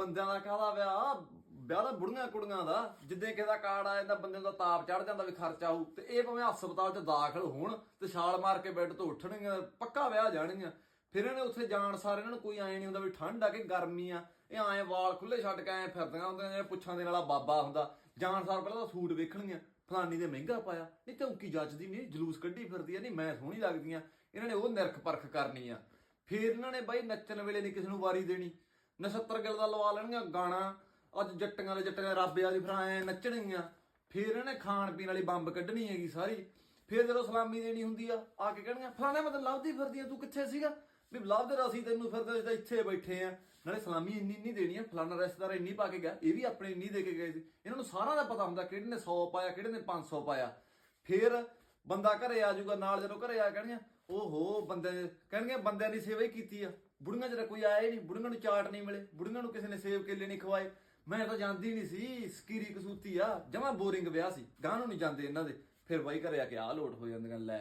ਬੰਦਿਆਂ ਦਾ ਕਾਹਦਾ ਵਿਆਹ? ਵਿਆਹ ਦਾ ਬੁੜੀਆਂ ਕੁੜੀਆਂ ਦਾ। ਜਿੱਦਾਂ ਕਿਸੇ ਦਾ ਕਾਰਡ ਆ ਜਾਂਦਾ, ਬੰਦੇ ਦਾ ਤਾਪ ਚੜ ਜਾਂਦਾ ਵੀ ਖਰਚਾ ਆਊ। ਤੇ ਇਹ ਭਾਵੇਂ ਹਸਪਤਾਲ 'ਚ ਦਾਖਲ ਹੋਣ ਤੇ ਛਾਲ ਮਾਰ ਕੇ ਬੈੱਡ ਤੋਂ ਉੱਠਣਗੀਆਂ, ਪੱਕਾ ਵਿਆਹ ਜਾਣਗੀਆਂ। ਫਿਰ ਇਹਨਾਂ ਨੇ ਉੱਥੇ ਜਾਣ ਸਾਰ ਇਹਨਾਂ ਨੂੰ ਕੋਈ ਐ ਨਹੀਂ ਹੁੰਦਾ ਵੀ ਠੰਡ ਆ ਕਿ ਗਰਮੀ ਆ। ਇਹ ਆਏ ਵਾਲ ਖੁੱਲੇ ਛੱਡ ਕੇ ਆਏ ਫਿਰਦੀਆਂ ਹੁੰਦੀਆਂ ਜਿਵੇਂ ਪੁੱਛਾਂ ਦੇ ਨਾਲਾ ਬਾਬਾ ਹੁੰਦਾ। ਜਾਣ ਸਾਰ ਪਹਿਲਾਂ ਤਾਂ ਸੂਟ ਵੇਖਣਗੀਆਂ। ਫਲਾਨੀ ਦੇ ਮਹਿੰਗਾ ਪਾਇਆ। ਨਹੀਂ ਚੌਂਕੀ ਜੱਜਦੀ ਨਹੀਂ, ਜਲੂਸ ਕੱਢੀ ਫਿਰਦੀ ਆ। ਨਹੀਂ, ਮੈਂ ਸੋਹਣੀ ਲੱਗਦੀਆਂ ਇਹਨਾਂ ਨੇ ਉਹ ਨਿਰਖ ਪਰਖ ਕਰਨੀ ਆ। ਫਿਰ ਇਹਨਾਂ ਨੇ ਬਾਈ ਨੱਚਣ ਵੇਲੇ ਨਹੀਂ ਕਿਸੇ ਨੂੰ ਵਾਰੀ ਦੇਣੀ। ਨਛੱਤਰ ਗਿਲ ਦਾ ਲਵਾ ਲੈਣਗੀਆਂ ਗਾਣਾ। ਅੱਜ ਜੱਟੀਆਂ ਦੇ ਜੱਟੀਆਂ ਰੱਬੇ ਵਾਲੀ ਫਿਰ ਐ ਨੱਚਣਗੀਆਂ। ਫਿਰ ਇਹਨੇ ਖਾਣ ਪੀਣ ਵਾਲੀ ਬੰਬ ਕੱਢਣੀ ਹੈਗੀ ਸਾਰੀ। ਫਿਰ ਜਦੋਂ ਸਲਾਮੀ ਦੇਣੀ ਹੁੰਦੀ ਆ ਆ ਕੇ ਕਹਿਣਗੇ ਫਲਾਣੇ ਮੈਂ ਲੱਭਦੀ ਫਿਰਦੀ ਆ, ਤੂੰ ਕਿੱਥੇ ਸੀਗਾ? ਵੀ ਲੱਭਦੇ ਅਸੀਂ ਤੈਨੂੰ ਫਿਰਦੇ ਅਸੀਂ ਇੱਥੇ ਬੈਠੇ ਆ। ਨਾਲੇ ਸਲਾਮੀ ਇੰਨੀ ਇੰਨੀ ਦੇਣੀ ਆ, ਫਲਾਣਾ ਰਿਸ਼ਤੇਦਾਰ ਇੰਨੀ ਪਾ ਕੇ ਗਿਆ, ਇਹ ਵੀ ਆਪਣੇ ਇੰਨੀ ਦੇ ਕੇ ਗਏ ਸੀ। ਇਹਨਾਂ ਨੂੰ ਸਾਰਾ ਦਾ ਪਤਾ ਹੁੰਦਾ ਕਿਹੜੇ ਨੇ 100 ਪਾਇਆ, ਕਿਹੜੇ ਨੇ 500 ਪਾਇਆ। ਫਿਰ ਬੰਦਾ ਘਰੇ ਆ ਜਾਊਗਾ, ਨਾਲ ਜਦੋਂ ਘਰੇ ਆ ਕਹਿਣਗੇ ਓਹੋ, ਬੰਦੇ ਕਹਿਣਗੇ ਬੰਦਿਆਂ ਦੀ ਸੇਵਾ ਹੀ ਕੀਤੀ ਆ। ਬੁੜੀਆਂ ਜਿਹੜਾ ਕੋਈ ਆਇਆ ਹੀ ਨਹੀਂ, ਬੁੜੀਆਂ ਨੂੰ ਚਾਟ ਨਹੀਂ ਮਿਲੇ, ਬੁੜੀਆਂ ਨੂੰ ਕਿਸੇ ਨੇ ਸੇਵ ਕੇਲੇ ਨਹੀਂ ਖਵਾਏ। ਮੈਂ ਤਾਂ ਜਾਂਦੀ ਨਹੀਂ ਸੀ, ਸਕੀਰੀ ਕਸੂਤੀ ਆ, ਜਮਾ ਬੋਰਿੰਗ ਵਿਆਹ ਸੀ ਗਾਂ ਨੂੰ ਨਹੀਂ ਜਾਂਦੇ ਇਹਨਾਂ ਦੇ। ਫਿਰ ਬਾਈ ਘਰੇ ਆ ਕੇ ਆ ਲੋਟ ਹੋ ਜਾਂਦੀਆਂ, ਲੈ